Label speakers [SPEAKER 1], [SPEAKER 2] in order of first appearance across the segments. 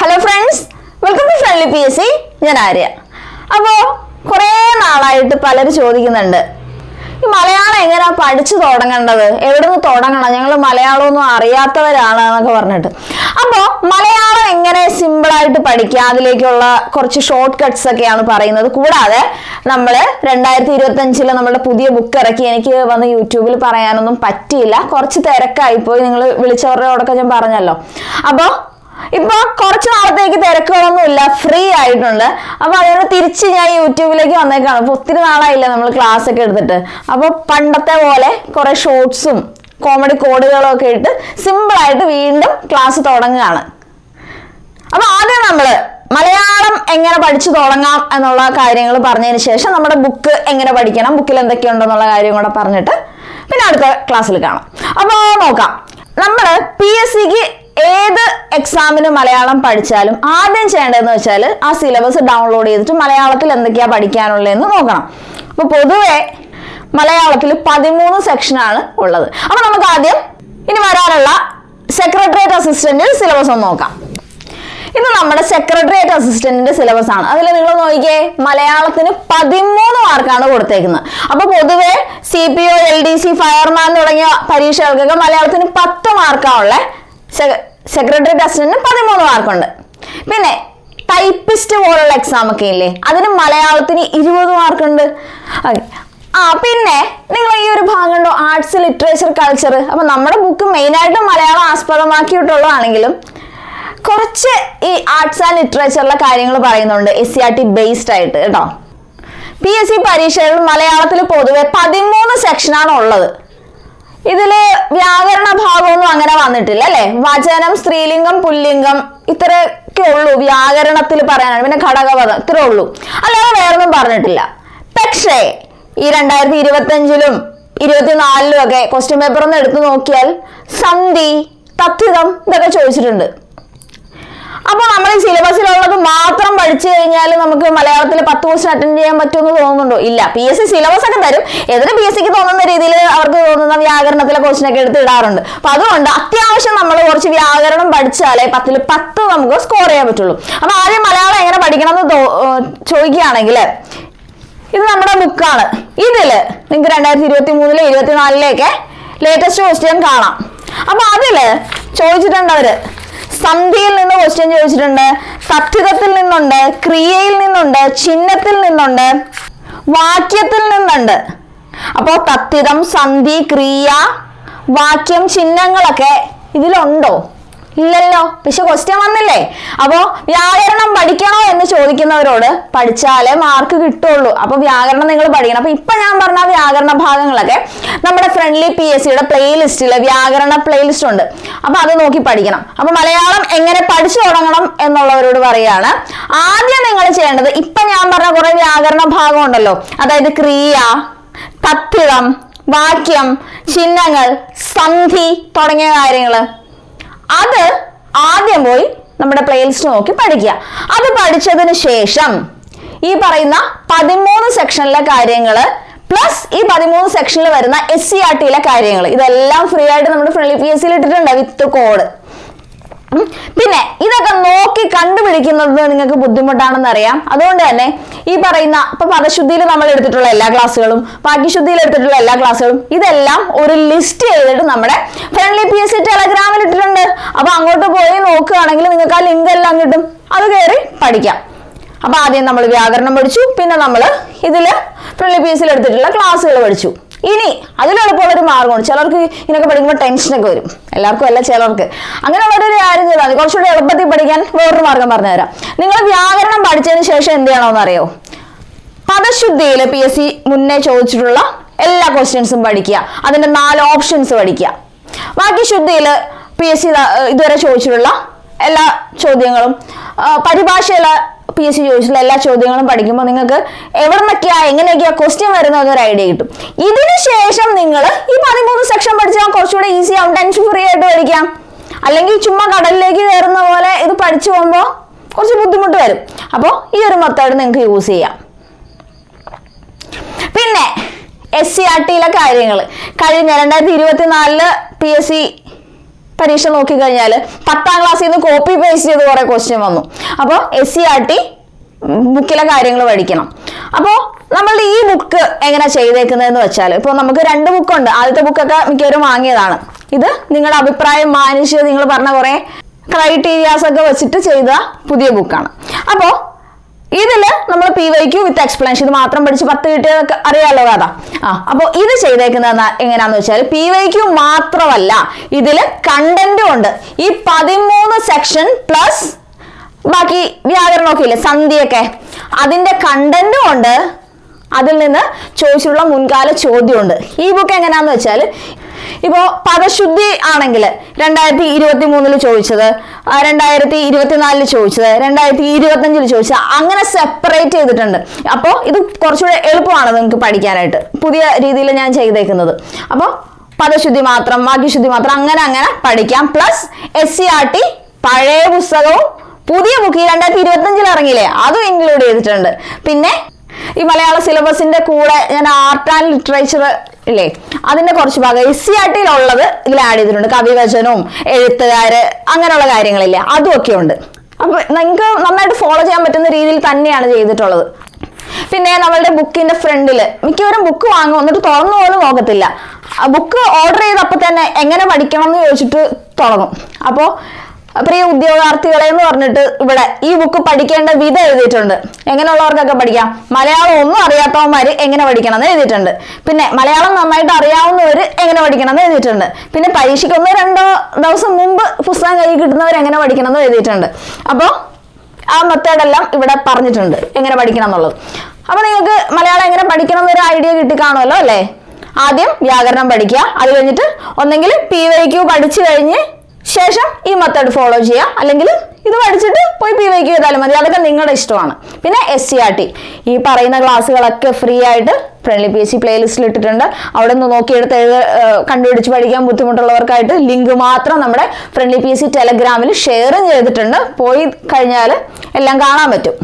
[SPEAKER 1] Hello friends welcome to friendly P S C ഞാൻ ആര്യ. അപ്പോൾ കുറേ നാളായിട്ട് പലരും ചോദിക്കുന്നുണ്ട്. ഈ മലയാളം എങ്ങനെയാ പഠിച്ചു തുടങ്ങേണ്ടത്? എവിടെ നിന്ന് തുടങ്ങണം? ഞങ്ങൾ മലയാളമൊന്നും അറിയാത്തവരാണ് എന്നൊക്കെ പറഞ്ഞിട്ട്. അപ്പോൾ മലയാളം എങ്ങനെ സിമ്പിളായിട്ട് പഠിക്കുക അതിലേക്കുള്ള കുറച്ച് ഷോർട്ട് കട്ട്സ് ഒക്കെയാണ് പറയുന്നത്. കൂടാതെ നമ്മൾ രണ്ടായിരത്തി ഇരുപത്തഞ്ചിൽ നമ്മുടെ പുതിയ ബുക്ക് ഇറക്കി. എനിക്ക് വന്ന് യൂട്യൂബിൽ പറയാനൊന്നും പറ്റിയില്ല. കുറച്ച് തിരക്കായിപ്പോയി. നിങ്ങൾ വിളിച്ചവരോടൊക്കെ ഞാൻ പറഞ്ഞല്ലോ. അപ്പോൾ ഇപ്പൊ കുറച്ച് നാളത്തേക്ക് തിരക്കുകളൊന്നും ഇല്ല ഫ്രീ ആയിട്ടുണ്ട്. അപ്പൊ അതുകൊണ്ട് തിരിച്ച് ഞാൻ യൂട്യൂബിലേക്ക് വന്നേക്കാണ്. അപ്പൊ ഒത്തിരി നാളായില്ല നമ്മൾ ക്ലാസ് ഒക്കെ എടുത്തിട്ട്. അപ്പൊ പണ്ടത്തെ പോലെ കുറെ ഷോർട്സും കോമഡി കോഡുകളും ഒക്കെ ഇട്ട് സിമ്പിൾ ആയിട്ട് വീണ്ടും ക്ലാസ് തുടങ്ങുകയാണ്. അപ്പൊ ആദ്യം നമ്മൾ മലയാളം എങ്ങനെ പഠിച്ചു തുടങ്ങാം എന്നുള്ള കാര്യങ്ങൾ പറഞ്ഞതിന് ശേഷം നമ്മുടെ ബുക്ക് എങ്ങനെ പഠിക്കണം ബുക്കിൽ എന്തൊക്കെയുണ്ടെന്നുള്ള കാര്യം കൂടെ പറഞ്ഞിട്ട് പിന്നെ അടുത്ത ക്ലാസ്സിൽ കാണാം. അപ്പോൾ നോക്കാം. നമ്മൾ പി എസ് സിക്ക് ഏത് എക്സാമിന് മലയാളം പഠിച്ചാലും ആദ്യം ചെയ്യേണ്ടതെന്ന് വെച്ചാൽ ആ സിലബസ് ഡൗൺലോഡ് ചെയ്തിട്ട് മലയാളത്തിൽ എന്തൊക്കെയാ പഠിക്കാനുള്ളതെന്ന് നോക്കണം. അപ്പോൾ പൊതുവെ മലയാളത്തിൽ പതിമൂന്ന് സെക്ഷനാണ് ഉള്ളത്. അപ്പോൾ നമുക്ക് ആദ്യം ഇനി വരാനുള്ള സെക്രട്ടേറിയറ്റ് അസിസ്റ്റന്റ് സിലബസ് ഒന്ന് നോക്കാം. ഇത് നമ്മുടെ സെക്രട്ടേറിയറ്റ് അസിസ്റ്റന്റിന്റെ സിലബസ് ആണ്. അതിൽ നിങ്ങൾ നോക്കിയേ മലയാളത്തിന് പതിമൂന്ന് മാർക്കാണ് കൊടുത്തേക്കുന്നത്. അപ്പൊ പൊതുവെ C P O L D C fireman തുടങ്ങിയ പരീക്ഷകൾക്കൊക്കെ മലയാളത്തിന് പത്ത് മാർക്കാണുള്ള സെക്രട്ടേറിയറ്റ് അസിസ്റ്റന്റിന് പതിമൂന്ന് മാർക്കുണ്ട്. പിന്നെ ടൈപ്പിസ്റ്റ് പോലുള്ള എക്സാം ഒക്കെ ഇല്ലേ? അതിന് മലയാളത്തിന് ഇരുപത് മാർക്കുണ്ട്. ഓക്കെ. ആ പിന്നെ നിങ്ങൾ ഈ ഒരു ഭാഗം കണ്ടോ? ആർട്സ് ലിറ്ററേച്ചർ കൾച്ചർ അപ്പൊ നമ്മുടെ ബുക്ക് മെയിനായിട്ട് മലയാളം ആസ്പദമാക്കിയിട്ടുള്ളതാണെങ്കിലും കുറച്ച് ഈ ആർട്സ് ആൻഡ് ലിറ്ററേച്ചറിലെ കാര്യങ്ങൾ പറയുന്നുണ്ട്. S C R T based ആയിട്ട് കേട്ടോ. പി എസ് സി പരീക്ഷകൾ മലയാളത്തിൽ പൊതുവെ പതിമൂന്ന് സെക്ഷനാണ് ഉള്ളത്. ഇതിൽ വ്യാകരണ അങ്ങനെ വന്നിട്ടില്ല അല്ലെ? വചനം സ്ത്രീലിംഗം പുല്ലിംഗം ഇത്രയൊക്കെ ഉള്ളൂ. വ്യാകരണത്തിൽ പറയാനാണ്. പിന്നെ ഘടകപദം ഇത്രേ ഉള്ളൂ. അല്ലാതെ വേറൊന്നും പറഞ്ഞിട്ടില്ല. പക്ഷേ ഈ രണ്ടായിരത്തി ഇരുപത്തി അഞ്ചിലും ഇരുപത്തിനാലിലും ഒക്കെ ക്വസ്റ്റ്യൻ പേപ്പർ ഒന്ന് എടുത്തു നോക്കിയാൽ സന്ധി തത്വിതം ഇതൊക്കെ ചോദിച്ചിട്ടുണ്ട്. അപ്പൊ നമ്മൾ ഈ നമുക്ക് മലയാളത്തിൽ പത്ത് ക്വസ്റ്റൻ അറ്റൻഡ് ചെയ്യാൻ പറ്റുമെന്ന് തോന്നുന്നുണ്ടോ? ഇല്ല. പി എസ് സി സിലബസ് ഒക്കെ തരും. ഏതൊരു പി എസ് സിക്ക് തോന്നുന്ന രീതിയിൽ അവർക്ക് തോന്നുന്ന വ്യാകരണത്തിലെ ക്വസ്റ്റൻ ഒക്കെ എടുത്ത് ഇടാറുണ്ട്. അപ്പൊ അതുകൊണ്ട് അത്യാവശ്യം നമ്മൾ കുറച്ച് വ്യാകരണം പഠിച്ചാലേ പത്തിൽ പത്ത് നമുക്ക് സ്കോർ ചെയ്യാൻ പറ്റുള്ളൂ. അപ്പൊ ആദ്യം മലയാളം എങ്ങനെ പഠിക്കണം എന്ന് ചോദിക്കുകയാണെങ്കിൽ ഇത് നമ്മുടെ ബുക്കാണ് ഇതിൽ നിങ്ങൾക്ക് രണ്ടായിരത്തി ഇരുപത്തി മൂന്നിലെ ഇരുപത്തിനാലിലേക്ക് ലേറ്റസ്റ്റ് ക്വസ്റ്റ്യൻ കാണാം. അപ്പൊ അതിൽ ചോദിച്ചിട്ടുണ്ട് അവർ സന്ധിയിൽ നിന്ന് ക്വസ്റ്റ്യൻ ചോദിച്ചിട്ടുണ്ട്. തത്വിതത്തിൽ നിന്നുണ്ട് ക്രിയയിൽ നിന്നുണ്ട് ചിഹ്നത്തിൽ നിന്നുണ്ട് വാക്യത്തിൽ നിന്നുണ്ട്. അപ്പോൾ തത്യതം സന്ധി ക്രിയ വാക്യം ചിഹ്നങ്ങളൊക്കെ ഇതിലുണ്ടോ? ഇല്ലല്ലോ. പക്ഷെ ക്വസ്റ്റ്യൻ വന്നില്ലേ? അപ്പോ വ്യാകരണം പഠിക്കണോ എന്ന് ചോദിക്കുന്നവരോട് പഠിച്ചാലേ മാർക്ക് കിട്ടുള്ളൂ. അപ്പൊ വ്യാകരണം നിങ്ങൾ പഠിക്കണം. അപ്പൊ ഇപ്പൊ ഞാൻ പറഞ്ഞ വ്യാകരണ ഭാഗങ്ങളൊക്കെ നമ്മുടെ ഫ്രണ്ട്ലി പി എസ് സിയുടെ പ്ലേലിസ്റ്റിൽ വ്യാകരണ പ്ലേലിസ്റ്റ് ഉണ്ട്. അപ്പൊ അത് നോക്കി പഠിക്കണം. അപ്പൊ മലയാളം എങ്ങനെ പഠിച്ചു തുടങ്ങണം എന്നുള്ളവരോട് പറയാണ്. ആദ്യം നിങ്ങൾ ചെയ്യേണ്ടത് ഇപ്പൊ ഞാൻ പറഞ്ഞ കുറെ വ്യാകരണ ഭാഗം ഉണ്ടല്ലോ. അതായത് ക്രിയ കത്തിളം വാക്യം ചിഹ്നങ്ങൾ സന്ധി തുടങ്ങിയ കാര്യങ്ങൾ അത് ആദ്യം പോയി നമ്മുടെ പ്ലേലിസ്റ്റ് നോക്കി പഠിക്കുക. അത് പഠിച്ചതിന് ശേഷം ഈ പറയുന്ന പതിമൂന്ന് സെക്ഷനിലെ കാര്യങ്ങൾ പ്ലസ് ഈ പതിമൂന്ന് സെക്ഷനിൽ വരുന്ന എസ് സി ആർ ടിയിലെ കാര്യങ്ങൾ ഇതെല്ലാം ഫ്രീ ആയിട്ട് നമ്മുടെ ഫ്രണ്ട്ലി പി എസ് സിയിൽ ഇട്ടിട്ടുണ്ട് വിത്ത് കോഡ് പിന്നെ ഇതൊക്കെ നോക്കി കണ്ടുപിടിക്കുന്നത് നിങ്ങൾക്ക് ബുദ്ധിമുട്ടാണെന്ന് അറിയാം അതുകൊണ്ട് തന്നെ ഈ പറയുന്ന ഇപ്പൊ പദശുദ്ധിയിൽ നമ്മൾ എടുത്തിട്ടുള്ള എല്ലാ ക്ലാസ്സുകളും ബാക്കി ശുദ്ധിയിൽ എടുത്തിട്ടുള്ള എല്ലാ ക്ലാസ്സുകളും ഇതെല്ലാം ഒരു ലിസ്റ്റ് ചെയ്തിട്ട് നമ്മുടെ ഫ്രണ്ട്ലി പി എസ് സി ടെലഗ്രാമിൽ ഇട്ടിട്ടുണ്ട് അപ്പൊ അങ്ങോട്ട് പോയി നോക്കുകയാണെങ്കിൽ നിങ്ങൾക്ക് ആ ലിങ്ക് എല്ലാം കിട്ടും. അത് കയറി പഠിക്കാം. അപ്പൊ ആദ്യം നമ്മൾ വ്യാകരണം പഠിച്ചു. പിന്നെ നമ്മൾ ഇതിൽ പ്രിലിപീസിൽ എടുത്തിട്ടുള്ള ക്ലാസ്സുകൾ പഠിച്ചു. ഇനി അതിലെളുപ്പമുള്ള ഒരു മാർഗമാണ്. ചിലർക്ക് ഇതിനൊക്കെ പഠിക്കുമ്പോൾ ടെൻഷനൊക്കെ വരും. എല്ലാവർക്കും അല്ല ചിലർക്ക്. അങ്ങനെ അങ്ങനെയുള്ളൊരു കാര്യം ചെയ്താൽ മതി. കുറച്ചുകൂടി എളുപ്പത്തിൽ പഠിക്കാൻ വേറൊരു മാർഗം പറഞ്ഞുതരാം നിങ്ങൾ വ്യാകരണം പഠിച്ചതിന് ശേഷം എന്ത് ചെയ്യണമെന്ന് അറിയോ പദശുദ്ധിയിൽ പി എസ് സി മുന്നേ ചോദിച്ചിട്ടുള്ള എല്ലാ ക്വസ്റ്റ്യൻസും പഠിക്കുക. അതിന്റെ നാല് ഓപ്ഷൻസ് പഠിക്കുക. ബാക്കി ശുദ്ധിയിൽ പി എസ് സി ഇതുവരെ ചോദിച്ചിട്ടുള്ള എല്ലാ ചോദ്യങ്ങളും. പരിഭാഷയുള്ള പി എസ് സി ചോദിച്ചിട്ടുള്ള എല്ലാ ചോദ്യങ്ങളും പഠിക്കുമ്പോൾ നിങ്ങൾക്ക് എവിടെ നിന്നൊക്കെയാ എങ്ങനെയൊക്കെയാ ക്വസ്റ്റ്യൻ വരുന്നത് ഒരു ഐഡിയ കിട്ടും. ഇതിന് ശേഷം നിങ്ങൾ ഈ പതിമൂന്ന് സെക്ഷൻ പഠിച്ചാൽ കുറച്ചുകൂടെ ഈസി ആവും ടെൻഷൻ ഫ്രീ ആയിട്ട് പഠിക്കാം. അല്ലെങ്കിൽ ചുമ്മാ കടലിലേക്ക് കയറുന്ന പോലെ ഇത് പഠിച്ചു പോകുമ്പോൾ കുറച്ച് ബുദ്ധിമുട്ട് വരും. അപ്പോൾ ഈ ഒരു മെത്തേഡ് നിങ്ങൾക്ക് യൂസ് ചെയ്യാം. പിന്നെ എസ് സി ആർ ടിയിലെ കാര്യങ്ങൾ കഴിഞ്ഞ രണ്ടായിരത്തി ഇരുപത്തിനാലിൽ പി എസ് സി പരീക്ഷ നോക്കിക്കഴിഞ്ഞാൽ പത്താം ക്ലാസ്സിൽ നിന്ന് കോപ്പി പേസ്റ്റ് ചെയ്ത് കുറേ ക്വസ്റ്റ്യൻ വന്നു. അപ്പോൾ എസ് സി ആർ ടി ബുക്കിലെ കാര്യങ്ങൾ പഠിക്കണം. അപ്പോൾ നമ്മളുടെ ഈ ബുക്ക് എങ്ങനെ ചെയ്തേക്കുന്നതെന്ന് വെച്ചാൽ ഇപ്പോൾ നമുക്ക് രണ്ട് ബുക്കുണ്ട് ആദ്യത്തെ ബുക്കൊക്കെ മിക്കവരും വാങ്ങിയതാണ്. ഇത് നിങ്ങളുടെ അഭിപ്രായം മാനിച്ച് നിങ്ങൾ പറഞ്ഞ കുറേ ക്രൈറ്റീരിയാസ് ഒക്കെ വെച്ചിട്ട് ചെയ്ത പുതിയ ബുക്കാണ് അപ്പോൾ ഇതിൽ നമ്മൾ P Y Q with explanation ഇത് മാത്രം പഠിച്ച് പത്ത് കിട്ടിയതൊക്കെ അറിയാലോ കഥ ആ അപ്പോൾ ഇത് ചെയ്തേക്കുന്നത് എങ്ങനെയാന്ന് വെച്ചാൽ പി വൈ ക്യു മാത്രമല്ല ഇതിൽ കണ്ടന്റും ഉണ്ട്. ഈ പതിമൂന്ന് സെക്ഷൻ പ്ലസ് ബാക്കി വ്യാകരണമൊക്കെ ഇല്ലേ? സന്ധിയൊക്കെ അതിന്റെ കണ്ടന്റും ഉണ്ട്. അതിൽ നിന്ന് ചോദിച്ചിട്ടുള്ള മുൻകാല ചോദ്യമുണ്ട്. ഈ ബുക്ക് എങ്ങനെയാന്ന് വെച്ചാൽ ഇപ്പോൾ പദശുദ്ധി ആണെങ്കിൽ രണ്ടായിരത്തി ഇരുപത്തി മൂന്നിൽ ചോദിച്ചത് രണ്ടായിരത്തി ഇരുപത്തിനാലിൽ ചോദിച്ചത് രണ്ടായിരത്തി ഇരുപത്തഞ്ചിൽ ചോദിച്ചത് അങ്ങനെ സെപ്പറേറ്റ് ചെയ്തിട്ടുണ്ട്. അപ്പോൾ ഇത് കുറച്ചുകൂടെ എളുപ്പമാണ് നിങ്ങൾക്ക് പഠിക്കാനായിട്ട്. പുതിയ രീതിയിൽ ഞാൻ ചെയ്തേക്കുന്നത്. അപ്പോൾ പദശുദ്ധി മാത്രം വാക്യശുദ്ധി മാത്രം അങ്ങനെ അങ്ങനെ പഠിക്കാം. Plus S C R T പഴയ പുസ്തകവും പുതിയ ബുക്ക് രണ്ടായിരത്തി ഇരുപത്തഞ്ചിൽ ഇറങ്ങിയില്ലേ? അതും ഇൻക്ലൂഡ് ചെയ്തിട്ടുണ്ട്. പിന്നെ ഈ മലയാള സിലബസിന്റെ കൂടെ ഞാൻ ആർട്ട് ആൻഡ് ലിറ്ററേച്ചർ ഇല്ലേ? അതിന്റെ കുറച്ച് ഭാഗം എസ് സി ആർ ടിയിലുള്ളത് ഇതിൽ ആഡ് ചെയ്തിട്ടുണ്ട്. കവിവചനവും എഴുത്തുകാര് അങ്ങനെയുള്ള കാര്യങ്ങളില്ലേ? അതും ഒക്കെ ഉണ്ട് അപ്പൊ നിങ്ങൾക്ക് നന്നായിട്ട് ഫോളോ ചെയ്യാൻ പറ്റുന്ന രീതിയിൽ തന്നെയാണ് ചെയ്തിട്ടുള്ളത്. പിന്നെ നമ്മളുടെ ബുക്കിന്റെ ഫ്രണ്ടിൽ മിക്കവരും ബുക്ക് വാങ്ങും. എന്നിട്ട് തുറന്നു പോലും നോക്കത്തില്ല. ബുക്ക് ഓർഡർ ചെയ്തപ്പോൾ തന്നെ എങ്ങനെ പഠിക്കണം എന്ന് ചോദിച്ചിട്ട് തുടങ്ങും. അപ്പോൾ പ്രിയ ഉദ്യോഗാർത്ഥികളെ എന്ന് പറഞ്ഞിട്ട് ഇവിടെ ഈ ബുക്ക് പഠിക്കേണ്ട വിധം എഴുതിയിട്ടുണ്ട്. എങ്ങനെയുള്ളവർക്കൊക്കെ പഠിക്കാം? മലയാളം ഒന്നും അറിയാത്തവന്മാര് എങ്ങനെ പഠിക്കണം എന്ന് എഴുതിയിട്ടുണ്ട്. പിന്നെ മലയാളം നന്നായിട്ട് അറിയാവുന്നവർ എങ്ങനെ പഠിക്കണം എന്ന് എഴുതിയിട്ടുണ്ട്. പിന്നെ പരീക്ഷയ്ക്ക് ഒന്നോ രണ്ടോ ദിവസം മുമ്പ് പുസ്തകം കയ്യിൽ കിട്ടുന്നവർ എങ്ങനെ പഠിക്കണം എന്ന് എഴുതിയിട്ടുണ്ട്. അപ്പോൾ ആ മെത്തേഡെല്ലാം ഇവിടെ പറഞ്ഞിട്ടുണ്ട് എങ്ങനെ പഠിക്കണം എന്നുള്ളത്. അപ്പൊ നിങ്ങൾക്ക് മലയാളം എങ്ങനെ പഠിക്കണം എന്നൊരു ഐഡിയ കിട്ടി കാണുമല്ലോ അല്ലേ? ആദ്യം വ്യാകരണം പഠിക്കുക. അത് കഴിഞ്ഞിട്ട് ഒന്നെങ്കിൽ പി വൈ ക്യു പഠിച്ചു കഴിഞ്ഞ് ശേഷം ഈ മെത്തേഡ് ഫോളോ ചെയ്യാം അല്ലെങ്കിൽ ഇത് പഠിച്ചിട്ട് പോയി പി വൈക്ക് ചെയ്താലും മതി. അതൊക്കെ നിങ്ങളുടെ ഇഷ്ടമാണ്. പിന്നെ എസ് സി ആർ ടി ഈ പറയുന്ന ക്ലാസ്സുകളൊക്കെ ഫ്രീ ആയിട്ട് ഫ്രണ്ട്ലി പി എസ് സി പ്ലേലിസ്റ്റിൽ ഇട്ടിട്ടുണ്ട്. അവിടെ നിന്ന് നോക്കിയെടുത്ത് എഴുത കണ്ടുപിടിച്ച് പഠിക്കാൻ ബുദ്ധിമുട്ടുള്ളവർക്കായിട്ട് ലിങ്ക് മാത്രം നമ്മുടെ ഫ്രണ്ട്ലി പി എസ് സി ടെലഗ്രാമിൽ ഷെയറും ചെയ്തിട്ടുണ്ട്. പോയി കഴിഞ്ഞാൽ എല്ലാം കാണാൻ പറ്റും.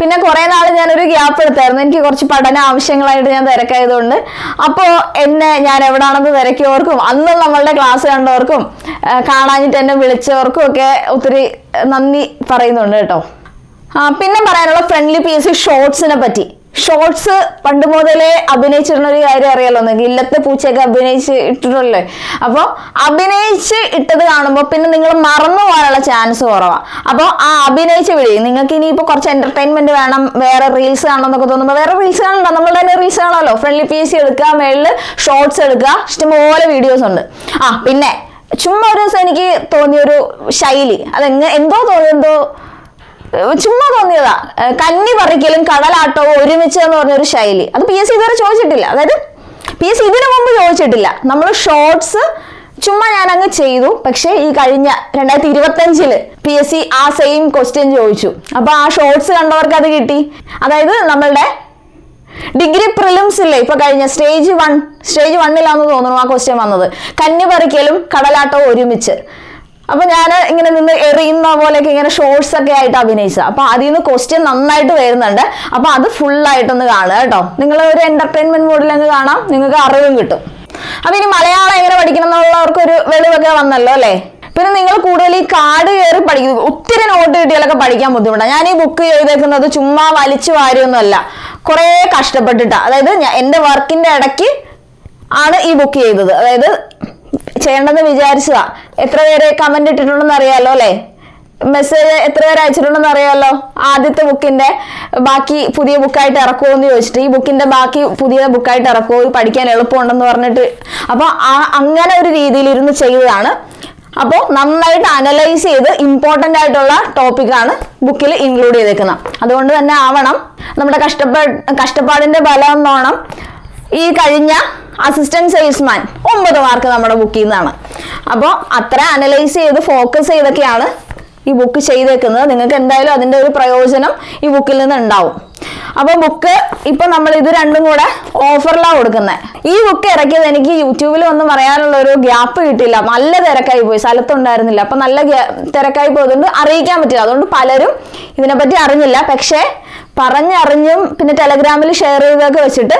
[SPEAKER 1] പിന്നെ കുറെ നാൾ ഞാനൊരു ഗ്യാപ്പ് എടുത്തായിരുന്നു. എനിക്ക് കുറച്ച് പഠന ആവശ്യങ്ങളായിട്ട് ഞാൻ തിരക്കായതുകൊണ്ട്. അപ്പോൾ എന്നെ ഞാൻ എവിടാണെന്ന് തിരക്കിയവർക്കും അന്ന് നമ്മളുടെ ക്ലാസ് കണ്ടവർക്കും കാണാനിട്ട് എന്നെ വിളിച്ചവർക്കും ഒക്കെ ഒത്തിരി നന്ദി പറയുന്നുണ്ട് കേട്ടോ. പിന്നെ പറയാനുള്ള ഫ്രണ്ട്ലി പി എസ് സി ഷോർട്സിനെ പറ്റി. ഷോർട്സ് പണ്ട് മുതലേ അഭിനയിച്ചിരുന്ന ഒരു കാര്യം അറിയാലോ? ഇല്ലത്തെ പൂച്ചയൊക്കെ അഭിനയിച്ച് ഇട്ടിട്ടുള്ളേ അപ്പോൾ അഭിനയിച്ച് ഇട്ടത് കാണുമ്പോൾ പിന്നെ നിങ്ങൾ മറന്നു പോകാനുള്ള ചാൻസ് കുറവാണ് അപ്പോൾ ആ അഭിനയിച്ച് വിളി. നിങ്ങൾക്ക് ഇനിയിപ്പോൾ കുറച്ച് എന്റർടൈൻമെന്റ് വേണം വേറെ റീൽസ് കാണണം എന്നൊക്കെ തോന്നുമ്പോൾ വേറെ റീൽസ് കാണണ്ട. നമ്മൾ തന്നെ റീൽസ് കാണാമല്ലോ ഫ്രണ്ട്ലി പി സി എടുക്കുക മേളിൽ ഷോർട്സ് എടുക്കുക. ഇഷ്ടംപോലെ വീഡിയോസ് ഉണ്ട്. ആ പിന്നെ ചുമ്മാ ഒരു ദിവസം എനിക്ക് തോന്നിയൊരു ശൈലി. അതെങ്ങ എന്തോ തോന്നി എന്തോ ഏഹ് ചുമ്മാ തോന്നിയതാ. കന്നി പറിക്കലും കടലാട്ടവും ഒരുമിച്ച് എന്ന് പറഞ്ഞൊരു ശൈലി. അത് പി എസ് സി ഇതുവരെ ചോദിച്ചിട്ടില്ല. അതായത് പി എസ് സി ഇതിനു മുമ്പ് ചോദിച്ചിട്ടില്ല. നമ്മൾ ഷോർട്സ് ചുമ്മാ ഞാൻ അങ്ങ് ചെയ്തു. പക്ഷേ ഈ കഴിഞ്ഞ രണ്ടായിരത്തി ഇരുപത്തഞ്ചിൽ പി എസ് സി ആ സെയിം ക്വസ്റ്റ്യൻ ചോദിച്ചു. അപ്പൊ ആ ഷോർട്സ് കണ്ടവർക്ക് അത് കിട്ടി. അതായത് നമ്മളുടെ ഡിഗ്രി പ്രിലിംസ് ഇല്ലേ? ഇപ്പൊ കഴിഞ്ഞ സ്റ്റേജ് വൺ സ്റ്റേജ് വണ്ണിലാന്ന് തോന്നുന്നു ആ ക്വസ്റ്റ്യൻ വന്നത്. കന്നി പറിക്കലും കടലാട്ടവും ഒരുമിച്ച്. അപ്പൊ ഞാൻ ഇങ്ങനെ നിന്ന് എറിയുന്ന പോലെയൊക്കെ ഇങ്ങനെ ഷോർട്സ് ഒക്കെ ആയിട്ട് അഭിനയിച്ചത്. അപ്പൊ അതിൽ നിന്ന് ക്വസ്റ്റ്യൻ നന്നായിട്ട് വരുന്നുണ്ട്. അപ്പൊ അത് ഫുൾ ആയിട്ടൊന്ന് കാണുക കേട്ടോ. നിങ്ങൾ ഒരു എന്റർടൈൻമെന്റ് മോഡിൽ അങ്ങ് കാണാം. നിങ്ങൾക്ക് അറിവും കിട്ടും. അപ്പൊ ഇനി മലയാളം എങ്ങനെ പഠിക്കണം എന്നുള്ളവർക്ക് ഒരു വെളിവൊക്കെ വന്നല്ലോ അല്ലേ? പിന്നെ നിങ്ങൾ കൂടുതൽ ഈ കാട് കയറി പഠിക്കും ഒത്തിരി നോട്ട് കിട്ടിയാലൊക്കെ പഠിക്കാൻ ബുദ്ധിമുട്ടാണ്. ഞാൻ ഈ ബുക്ക് ചെയ്തേക്കുന്നത് ചുമ്മാ വലിച്ചു വാരിയൊന്നുമല്ല. കുറേ കഷ്ടപ്പെട്ടിട്ടാണ് അതായത് എന്റെ വർക്കിന്റെ ഇടയ്ക്ക് ആണ് ഈ ബുക്ക് ചെയ്തത് അതായത് ചെയ്യേണ്ടെന്ന് വിചാരിച്ചതാ. എത്ര പേര് കമന്റ് ഇട്ടിട്ടുണ്ടെന്ന് അറിയാലോ അല്ലേ? മെസ്സേജ് എത്ര പേര് അയച്ചിട്ടുണ്ടെന്ന് അറിയാമല്ലോ ആദ്യത്തെ ബുക്കിന്റെ ബാക്കി പുതിയ ബുക്കായിട്ട് ഇറക്കുമോ എന്ന് ചോദിച്ചിട്ട് ഈ ബുക്കിന്റെ ബാക്കി പുതിയ ബുക്കായിട്ട് ഇറക്കുമോ പഠിക്കാൻ എളുപ്പമുണ്ടെന്ന് പറഞ്ഞിട്ട്. അപ്പോൾ ആ അങ്ങനെ ഒരു രീതിയിൽ ഇരുന്ന് ചെയ്തതാണ്. അപ്പോൾ നന്നായിട്ട് അനലൈസ് ചെയ്ത് ഇമ്പോർട്ടന്റ് ആയിട്ടുള്ള ടോപ്പിക്കാണ് ബുക്കിൽ ഇൻക്ലൂഡ് ചെയ്തേക്കുന്നത്. അതുകൊണ്ട് തന്നെ ആവണം. നമ്മുടെ കഷ്ടപ്പാട് കഷ്ടപ്പാടിന്റെ ബലം എന്നോണം ഈ കഴിഞ്ഞ അസിസ്റ്റന്റ് സെയിൽസ്മാൻ ഒമ്പത് മാർക്ക് നമ്മുടെ ബുക്കിൽ നിന്നാണ്. അപ്പോൾ അത്ര അനലൈസ് ചെയ്ത് ഫോക്കസ് ചെയ്തൊക്കെയാണ് ഈ ബുക്ക് ചെയ്തേക്കുന്നത്. നിങ്ങൾക്ക് എന്തായാലും അതിന്റെ ഒരു പ്രയോജനം ഈ ബുക്കിൽ നിന്ന് ഉണ്ടാവും. അപ്പൊ ബുക്ക് ഇപ്പൊ നമ്മൾ ഇത് രണ്ടും കൂടെ ഓഫറിലാണ് കൊടുക്കുന്നത് ഈ ബുക്ക് ഇറക്കിയത് എനിക്ക് യൂട്യൂബിൽ ഒന്നും പറയാനുള്ള ഒരു ഗ്യാപ്പ് കിട്ടില്ല നല്ല തിരക്കായി പോയി. സ്ഥലത്തുണ്ടായിരുന്നില്ല. അപ്പൊ നല്ല തിരക്കായി പോയതുകൊണ്ട് അറിയിക്കാൻ പറ്റില്ല. അതുകൊണ്ട് പലരും ഇതിനെപ്പറ്റി അറിഞ്ഞില്ല. പക്ഷേ പറഞ്ഞറിഞ്ഞും പിന്നെ ടെലഗ്രാമിൽ ഷെയർ ചെയ്തൊക്കെ വെച്ചിട്ട്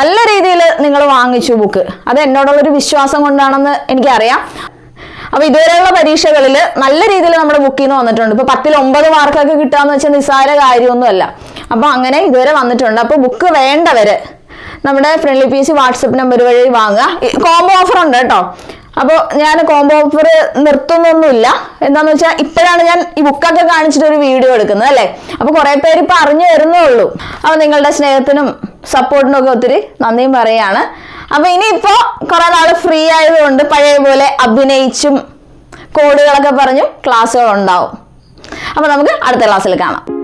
[SPEAKER 1] നല്ല രീതിയിൽ നിങ്ങൾ വാങ്ങിച്ചു ബുക്ക് അത് എന്നോടുള്ളൊരു വിശ്വാസം കൊണ്ടാണെന്ന് എനിക്കറിയാം. അപ്പൊ ഇതുവരെയുള്ള പരീക്ഷകളിൽ നല്ല രീതിയിൽ നമ്മുടെ ബുക്കിൽ നിന്ന് വന്നിട്ടുണ്ട്. ഇപ്പൊ പത്തിൽ ഒമ്പത് മാർക്കൊക്കെ കിട്ടുക കിട്ടാന്ന് വെച്ചാൽ നിസ്സാര കാര്യമൊന്നുമല്ല. അപ്പൊ അങ്ങനെ ഇതുവരെ വന്നിട്ടുണ്ട്. അപ്പൊ ബുക്ക് വേണ്ടവര് നമ്മുടെ friendly P C WhatsApp number വഴി വാങ്ങുക. കോംബോ ഓഫർ ഉണ്ട് കേട്ടോ. അപ്പോൾ ഞാൻ കോംബോ ഓഫർ നിർത്തുന്നൊന്നുമില്ല. എന്താന്ന് വെച്ചാൽ ഇപ്പോഴാണ് ഞാൻ ഈ ബുക്കൊക്കെ കാണിച്ചിട്ട് ഒരു വീഡിയോ എടുക്കുന്നത് അല്ലേ? അപ്പോൾ കുറേ പേര് ഇപ്പം അറിഞ്ഞു വരുന്നേ ഉള്ളൂ അപ്പോൾ നിങ്ങളുടെ സ്നേഹത്തിനും സപ്പോർട്ടിനും ഒക്കെ ഒത്തിരി നന്ദിയും പറയാണ് അപ്പോൾ ഇനിയിപ്പോൾ കുറേ നാൾ ഫ്രീ ആയതുകൊണ്ട് പഴയ പോലെ അഭിനയിച്ചും കോഡുകളൊക്കെ പറഞ്ഞും ക്ലാസ്സുകൾ ഉണ്ടാവും. അപ്പോൾ നമുക്ക് അടുത്ത ക്ലാസ്സിൽ കാണാം.